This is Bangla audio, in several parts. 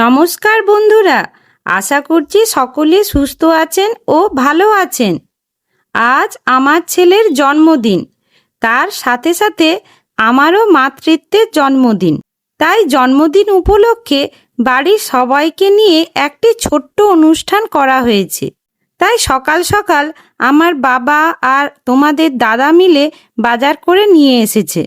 নমস্কার বন্ধুরা, আশা করছি সকলে সুস্থ আছেন ও ভালো আছেন। আজ আমার ছেলের জন্মদিন, তার সাথে সাথে আমারও মাতৃত্বের জন্মদিন। তাই জন্মদিন উপলক্ষে বাড়ির সবাইকে নিয়ে একটি ছোট্ট অনুষ্ঠান করা হয়েছে। তাই সকাল সকাল আমার বাবা আর তোমাদের দাদা মিলে বাজার করে নিয়ে এসেছে।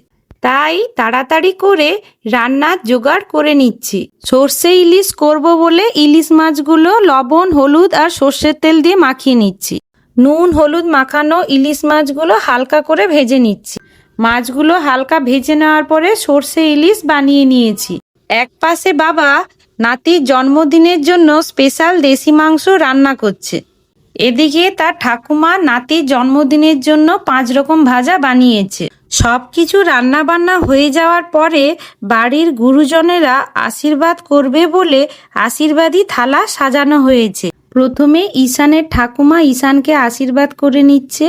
তাই তাড়াতাড়ি করে রান্নার জোগাড় করে নিচ্ছি। সর্ষে ইলিশ করব বলে ইলিশ মাছগুলো লবণ, হলুদ আর সর্ষের তেল দিয়ে মাখিয়ে নিচ্ছি। নুন, হলুদ মাখানো ইলিশ মাছগুলো হালকা করে ভেজে নিচ্ছি। মাছগুলো হালকা ভেজে নেওয়ার পরে সর্ষে ইলিশ বানিয়ে নিয়েছি। এক পাশে বাবা নাতির জন্মদিনের জন্য স্পেশাল দেশি মাংস রান্না করছে। এদিকে তার ঠাকুমা নাতির জন্মদিনের জন্য পাঁচ রকম ভাজা বানিয়েছে। সব কিছু রান্নাবান্না হয়ে যাওয়ার পরে বাড়ির গুরুজনেরা আশীর্বাদ করবে বলে আশীর্বাদী থালা সাজানো হয়েছে। প্রথমে ঈশানের ঠাকুমা ঈশানকে আশীর্বাদ করে নিচ্ছে।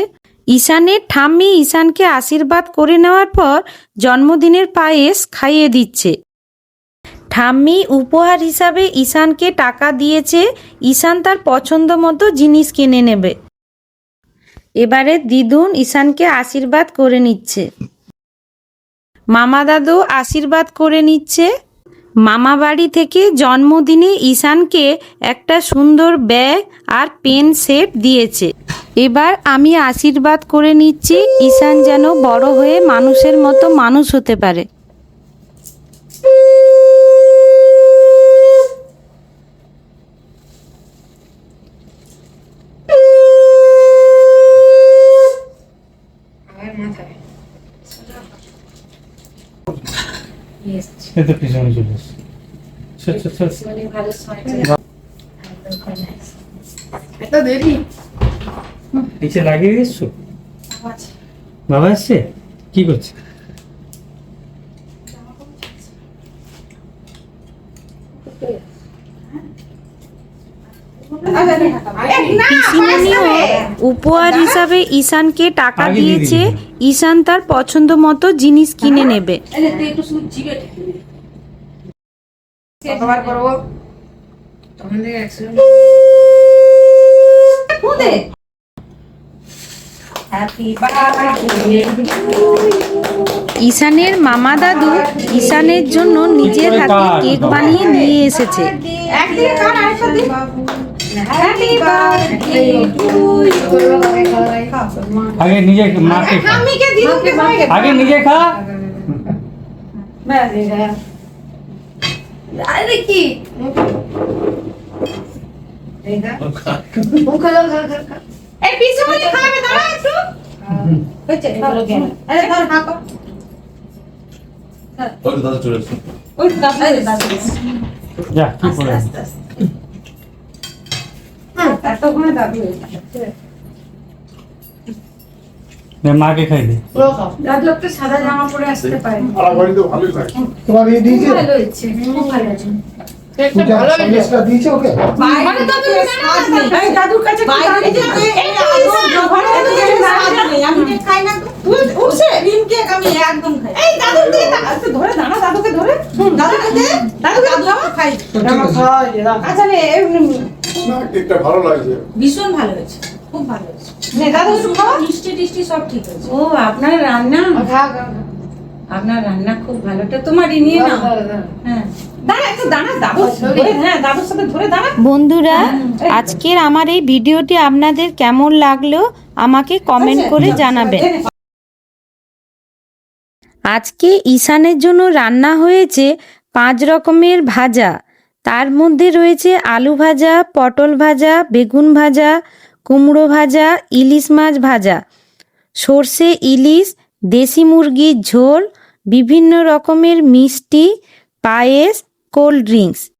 ঈশানের ঠাম্মি ঈশানকে আশীর্বাদ করে নেওয়ার পর জন্মদিনের পায়েস খাইয়ে দিচ্ছে। ঠাম্মি উপহার হিসাবে ঈশানকে টাকা দিয়েছে। ঈশান তার পছন্দ মতো জিনিস কিনে নেবে। এবারে দিদুন ঈশানকে আশীর্বাদ করে নিচ্ছে। মামা দাদু আশীর্বাদ করে নিচ্ছে। মামা বাড়ি থেকে জন্মদিনে ঈশানকে একটা সুন্দর ব্যাগ আর পেন সেট দিয়েছে। এবার আমি আশীর্বাদ করে নিচ্ছি, ঈশান যেন বড় হয়ে মানুষের মতো মানুষ হতে পারে। এই তো পিছনে চলে আচ্ছা, আচ্ছা, আচ্ছা। এটা দেরি। নিচে লাগিয়ে দিয়েছ? বাবা আসছে? কি করছে? পিসিমণিও উপহার হিসাবে ঈশানকে টাকা দিয়েছে। ঈশান তার পছন্দ মতো জিনিস কিনে নেবে। অ্যাক্সিডেন্ট হ্যাপি ঈশানের মামা দাদু ঈশানের জন্য নিজের হাতে কেক বানিয়ে নিয়ে এসেছে। হ্যাপি বার্থডে টু ইউ আগে নিজে মাকে খা আমিকে দিদুকে সবাইকে আগে নিজে খা ব্যাস আরে কি এই পিছু মনে খাবে দাঁড়া একটু হচ্ছে আরে ধর হাঁকো ওই তো দাদা চলে এসছে ওই দাদা দাদা যা কি করে আস্তে আস্তে হ্যাঁ এতক্ষণে দাদু নে, মাকে খাই দে। দাদু একটা সাদা জামা পরে আসতে পারে। তোমার ইয়ে দিয়েছে? ভালো হচ্ছে ভালো দাঁড়া দাদুকে ধরে। দাদুকে দাদু খাই। আচ্ছা না কেকটা ভালো লাগছে। ভীষণ ভালো হয়েছে খুব ভালো হয়েছে। নে দাদু একটু মিষ্টি টিষ্টি সব ঠিক হয়েছে। ও আপনার রান্না? আপনার রান্না খুব ভালো এটা তোমারই নিয়ে নাও। হ্যাঁ। হ্যাঁ দাদুর সাথে ধরে দাঁড়া। বন্ধুরা আজকের আমার এই ভিডিওটি আপনাদের কেমন লাগল আমাকে কমেন্ট করে জানাবেন। আজকে ঈশানের জন্য রান্না হয়েছে পাঁচ রকমের ভাজা। তার মধ্যে রয়েছে আলু ভাজা, পটল ভাজা, বেগুন ভাজা, কুমড়ো ভাজা, ইলিশ মাছ ভাজা। সর্ষে, ইলিশ, দেশি মুরগির ঝোল, বিভিন্ন রকমের মিষ্টি, পায়েস, কোল্ড ড্রিঙ্কস।